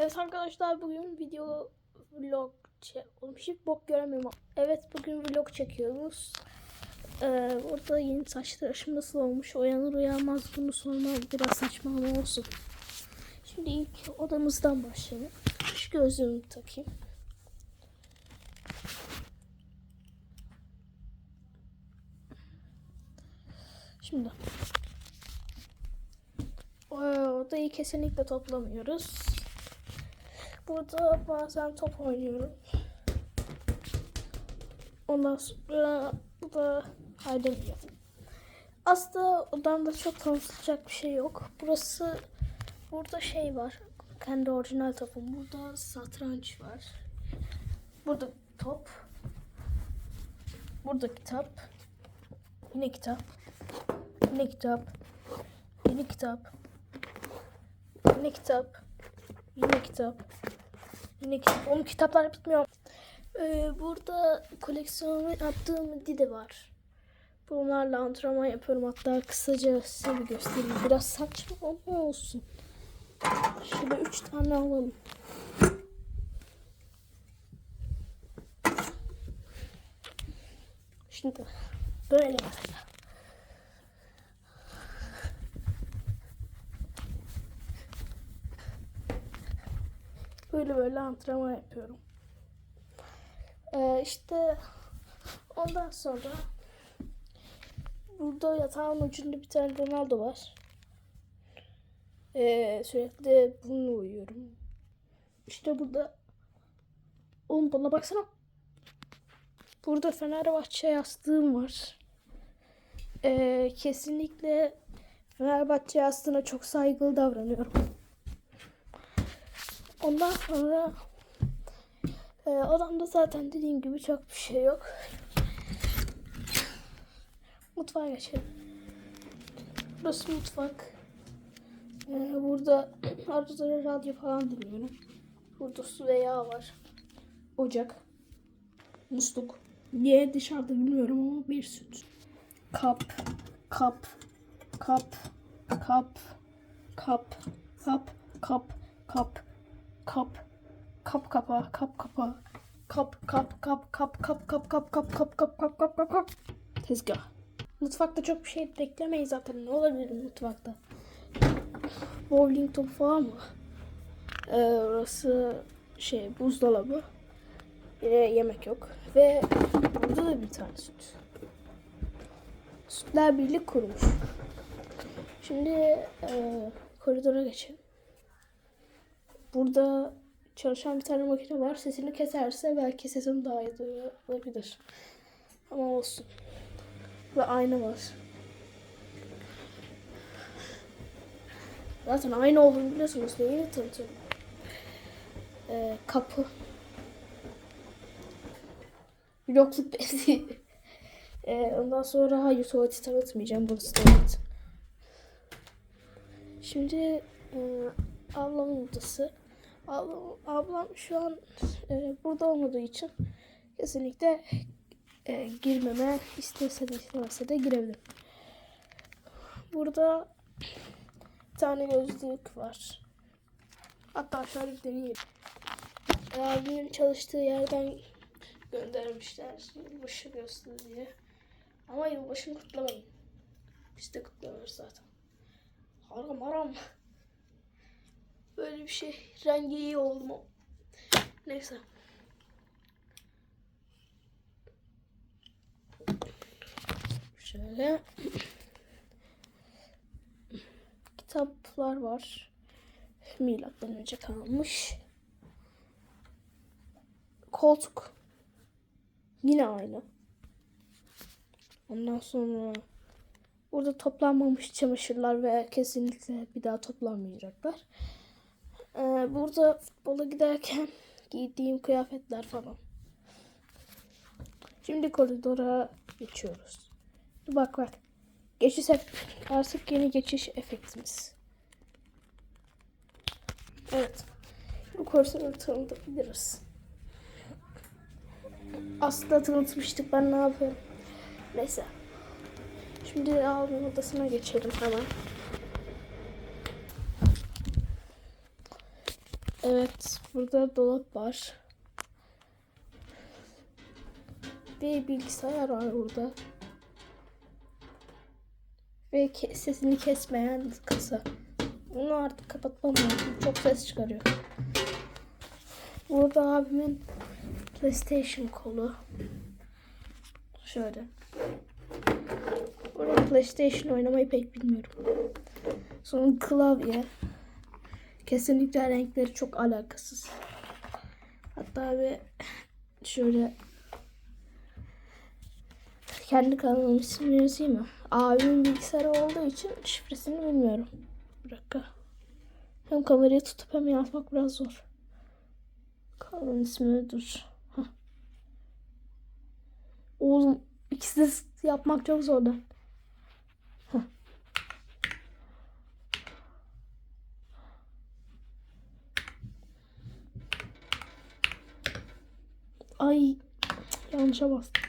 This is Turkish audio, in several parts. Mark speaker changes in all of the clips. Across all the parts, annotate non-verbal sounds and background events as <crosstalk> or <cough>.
Speaker 1: Evet arkadaşlar bugün video vlog çe- Oğlum hiç bok göremiyorum. Evet bugün vlog çekiyoruz. Ee, orada yeni saç tıraşım nasıl olmuş uyanır uyanmaz bunu sorma biraz saçma ama olsun. Şimdi ilk odamızdan başlayalım. Şu gözlüğümü takayım. Şimdi odayı kesinlikle toplamıyoruz. Burada bazen top oynuyorum. Ondan sonra bu da ayrılıyor. Aslında odamda çok tanıtılacak bir şey yok. Burası burada şey var. Kendi orijinal topum. Burada satranç var. Burada top. Burada kitap. Yine kitap. Yine kitap. Yine kitap. Yine kitap. Yine kitap. Yine kitap. Oğlum kitaplar bitmiyor. Ee, burada koleksiyonu yaptığım dide var. Bunlarla antrenman yapıyorum. Hatta kısaca size bir göstereyim. Biraz saçma ama olsun. Şöyle üç tane alalım. Şimdi böyle mesela. Böyle böyle antrenman yapıyorum. Ee, işte ondan sonra burada yatağın ucunda bir tane Ronaldo var. Ee, sürekli bununla uyuyorum. İşte burada Oğlum bana baksana. Burada Fenerbahçe yastığım var. Ee, kesinlikle Fenerbahçe yastığına çok saygılı davranıyorum. Ondan sonra e, odamda zaten dediğim gibi çok bir şey yok. Mutfağa geçelim. Burası mutfak. E, burada arada radyo falan dinliyorum. Burada su ve yağ var. Ocak. Musluk. Niye dışarıda bilmiyorum ama bir süt. Kap. Kap. Kap. Kap. Kap. Kap. Kap. Kap kap kap kapa kap kapa kap kap kap kap kap kap kap kap kap kap kap kap kap kap tezgah. Mutfakta çok bir şey beklemeyiz zaten. Ne olabilir mutfakta? Bowling topu falan mı? Ee, orası şey buzdolabı. Yine yemek yok. Ve burada da bir tane süt. Sütler birlik kurumuş. Şimdi e, koridora geçelim. Burada çalışan bir tane makine var. Sesini keserse belki sesim daha iyi duyulabilir. Ama olsun. Ve ayna var. Zaten ayna olduğunu biliyorsunuz. Neyi tanıtıyorum? Ee, kapı. Yokluk bezi. ee, ondan sonra hayır tuvaleti tanıtmayacağım. Burası tuvalet. Şimdi e, ablamın odası. Ablam, ablam şu an e, burada olmadığı için kesinlikle e, girmeme istese de istemese de girebilir. Burada bir tane gözlük var. Hatta şöyle bir deneyelim. E, abimin çalıştığı yerden göndermişler yılbaşı gösteri diye. Ama yılbaşını kutlamayın. Biz de kutlamıyoruz zaten. Haram haram. Böyle bir şey. Rengi iyi oldu mu? Neyse. Şöyle. Kitaplar var. Milattan önce kalmış. Koltuk. Yine aynı. Ondan sonra burada toplanmamış çamaşırlar ve kesinlikle bir daha toplanmayacaklar. Ee, burada futbola giderken <laughs> giydiğim kıyafetler falan. Şimdi koridora geçiyoruz. Bak bak. Geçiş artık yeni geçiş efektimiz. Evet. Bu koridoru tanıtabiliriz. Aslında tanıtmıştık. Ben ne yapıyorum? Neyse. Şimdi abimin odasına geçelim hemen. Evet, burada dolap var. Bir bilgisayar var burada. Ve ke- sesini kesmeyen kasa. Bunu artık kapatmam lazım. Çok ses çıkarıyor. Burada abimin PlayStation kolu. Şöyle. Burada PlayStation oynamayı pek bilmiyorum. Sonra klavye. Kesinlikle renkleri çok alakasız. Hatta bir şöyle kendi kanalımın ismini yazayım mı? Abimin bilgisayarı olduğu için şifresini bilmiyorum. Bir dakika. Hem kamerayı tutup hem yazmak biraz zor. Kanalın ismini dur. Oğlum ikisi yapmak çok zor Ay yanlışa bastım.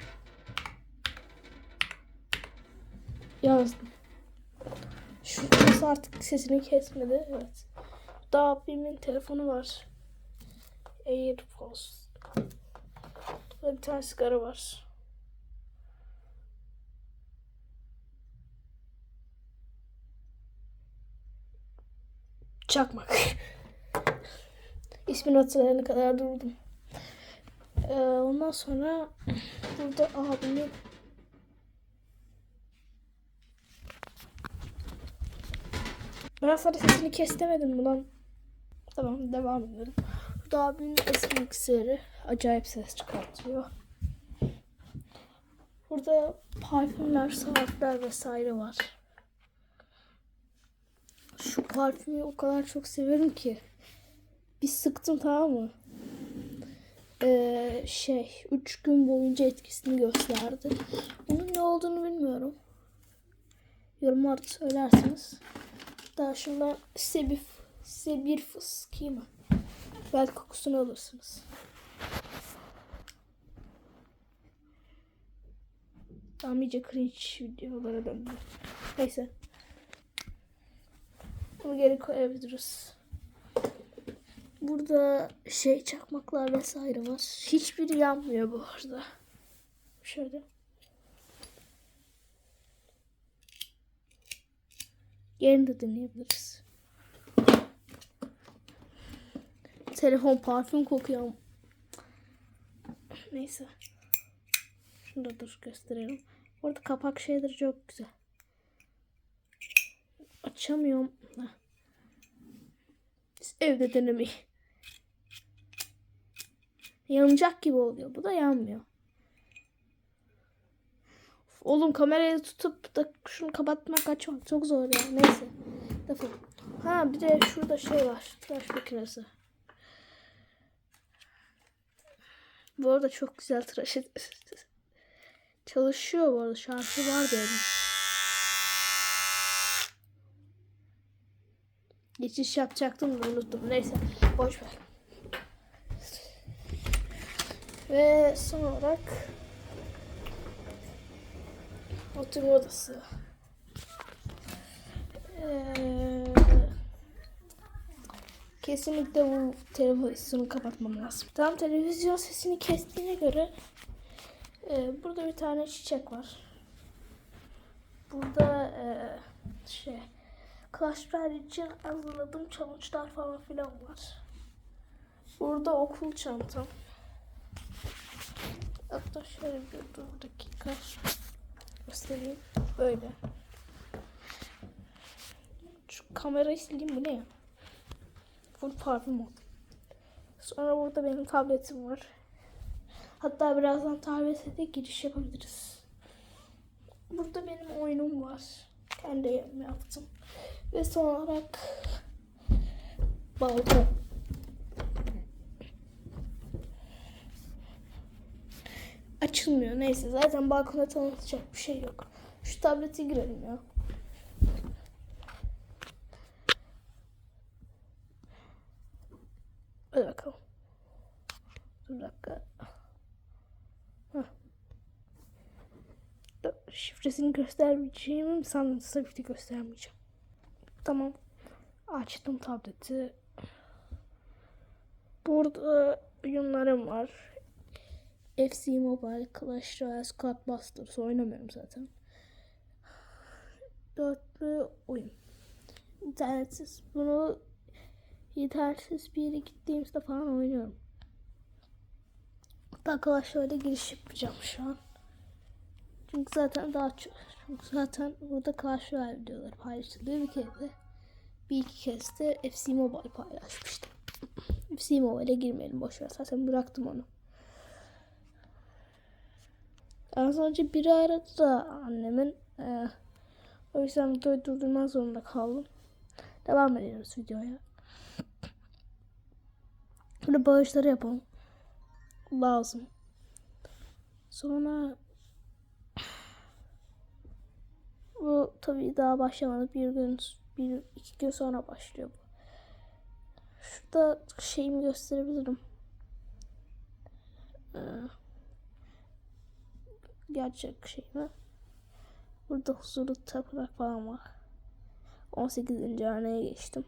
Speaker 1: Yazdım. Şurası artık sesini kesmedi. Evet. Daha abimin telefonu var. AirPods. Burada bir tane sigara var. Çakmak. <laughs> İsmini hatırlayana kadar durdum. Ee, ondan sonra burada abimin Ben sana sesini kes demedim mi lan? Tamam devam edelim. Burada abimin eski bilgisayarı acayip ses çıkartıyor. Burada parfümler, saatler vesaire var. Şu parfümü o kadar çok severim ki. Bir sıktım tamam mı? Ee, şey 3 gün boyunca etkisini gösterdi. Bunun ne olduğunu bilmiyorum. Yorumlarda söylersiniz. Daha şundan size bir, size bir fıskayım? Belki kokusunu alırsınız. Tamam iyice cringe videolara döndü. Neyse. Bunu geri koyabiliriz. Burada şey çakmaklar vesaire var. Hiçbiri yanmıyor bu arada. Şöyle. Yerini de deneyebiliriz. Telefon parfüm kokuyor. Neyse. Şunu da dur gösterelim. Orada kapak şeyleri çok güzel. Açamıyorum. Heh. Evde denemeyi. Yanacak gibi oluyor. Bu da yanmıyor. Oğlum kamerayı tutup da şunu kapatmak açmak çok zor ya. Neyse. Defol. Ha bir de şurada şey var. Tıraş makinesi. Bu arada çok güzel tıraş <laughs> Çalışıyor bu arada. Şarkı var dedim. Geçiş yapacaktım da unuttum. Neyse. Boş ver. Ve son olarak oturma odası. Ee, kesinlikle bu televizyonu kapatmam lazım. Tam televizyon sesini kestiğine göre e, burada bir tane çiçek var. Burada e, şey Clash için hazırladığım challenge'lar falan filan var. Burada okul çantam. Hatta şöyle bir dur dakika göstereyim. Böyle. Şu kamerayı sileyim bu ne ya? Full parfüm oldu. Sonra burada benim tabletim var. Hatta birazdan tablete de giriş yapabiliriz. Burada benim oyunum var. Kendi yaptım. Ve son olarak balkon. Açılmıyor. Neyse zaten balkonda tanıtacak bir şey yok. Şu tablete girelim ya. Hadi bakalım. Dur dakika. Da- Şifresini göstermeyeceğimi sandım. Tabii ki göstermeyeceğim. Tamam. Açtım tableti. Burada oyunlarım var. FC Mobile, Clash Royale, Squad Busters oynamıyorum zaten. Dörtlü oyun. İnternetsiz. Bunu internetsiz bir yere gittiğimizde falan oynuyorum. Hatta Clash giriş yapacağım şu an. Çünkü zaten daha çok çünkü zaten burada Clash Royale videoları paylaşılıyor bir kere de bir iki kez de FC Mobile paylaşmıştım. FC Mobile'e girmeyelim boşver zaten bıraktım onu. Az önce biri aradı da annemin. Ee, o yüzden videoyu durdurmak zorunda kaldım. Devam ediyoruz videoya. Burada bağışları yapalım. Lazım. Sonra bu tabii daha başlamadı. Bir gün, bir iki gün sonra başlıyor bu. Şurada şeyimi gösterebilirim. Ee, gerçek şey mi? Burada huzurlu tapınak falan var. 18. haneye geçtim.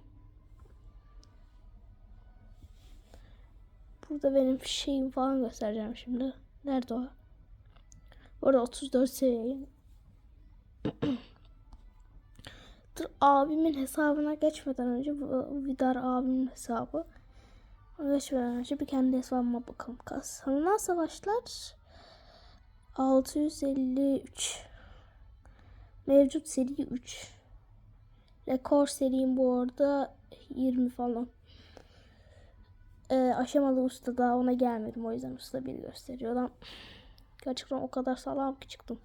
Speaker 1: Burada benim şeyim falan göstereceğim şimdi. Nerede o? Orada 34 seviyeyim. <clears throat> Dur abimin hesabına geçmeden önce bu Vidar abimin hesabı. Geçmeden önce bir kendi hesabıma bakalım. Kazanılan savaşlar 653 Mevcut seri 3 Rekor serim bu arada 20 falan ee, Aşamalı usta daha ona gelmedim o yüzden usta bir gösteriyor lan Gerçekten o kadar sağlam ki çıktım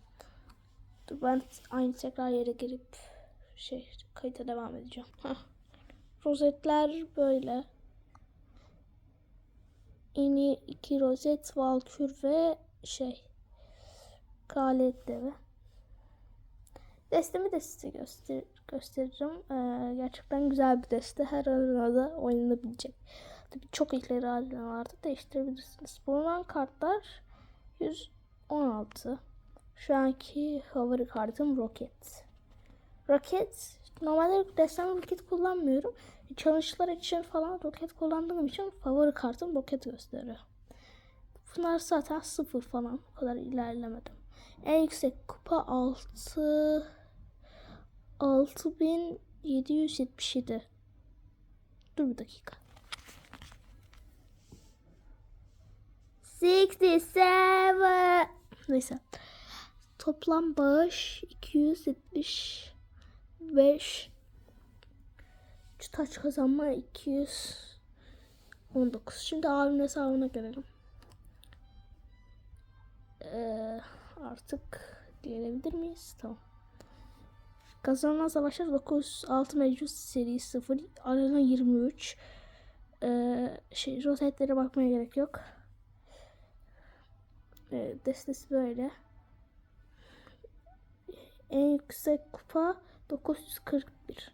Speaker 1: Dur ben aynı tekrar yere girip şey kayıta devam edeceğim. Heh. Rozetler böyle. Eni iki rozet, valkür ve şey kraliyet. Destemi de size göster göstereceğim. Ee, gerçekten güzel bir deste. Her arenada oynanabilecek. Tabii çok ileri arenalarda değiştirebilirsiniz. Bulunan kartlar 116. Şu anki favori kartım Rocket. Rocket normalde destem roket kullanmıyorum. Challenge'lar için falan roket kullandığım için favori kartım roket gösteriyor. Bunlar zaten sıfır falan. O kadar ilerlemedim. En yüksek kupa 6 6777. Dur bir dakika. 67 Neyse. Toplam bağış 275 Şu taç kazanma 219 Şimdi abimin hesabına gelelim ee, Artık gelebilir miyiz? Tamam Kazanan savaşlar 906 mevcut seri 0 Arena 23 ee, şey, rosetlere bakmaya gerek yok ee, destesi böyle en yüksek kupa 941.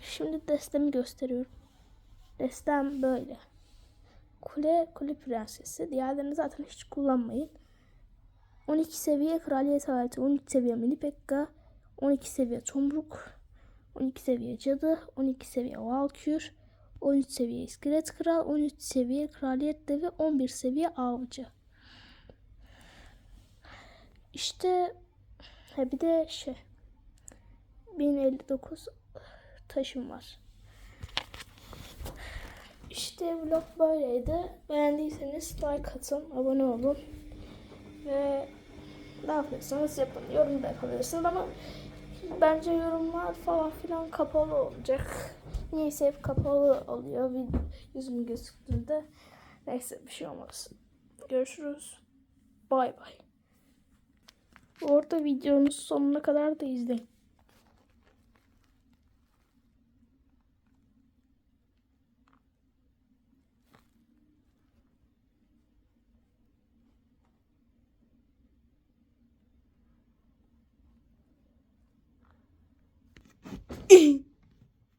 Speaker 1: Şimdi destemi gösteriyorum. Destem böyle. Kule, kule prensesi. Diğerlerini zaten hiç kullanmayın. 12 seviye kraliyet aleti, 13 seviye mini pekka, 12 seviye tomruk, 12 seviye cadı, 12 seviye valkür, 13 seviye iskelet kral, 13 seviye kraliyet devi, 11 seviye avcı. İşte Ha bir de şey 1059 taşım var. İşte vlog böyleydi. Beğendiyseniz like atın, abone olun. Ve ne yapıyorsanız yapın. Yorum da yapabilirsiniz ama bence yorumlar falan filan kapalı olacak. Niyeyse hep kapalı oluyor yüzüm gözüktüğünde. Neyse bir şey olmaz. Görüşürüz. Bay bay. Orada videonun sonuna kadar da izleyin.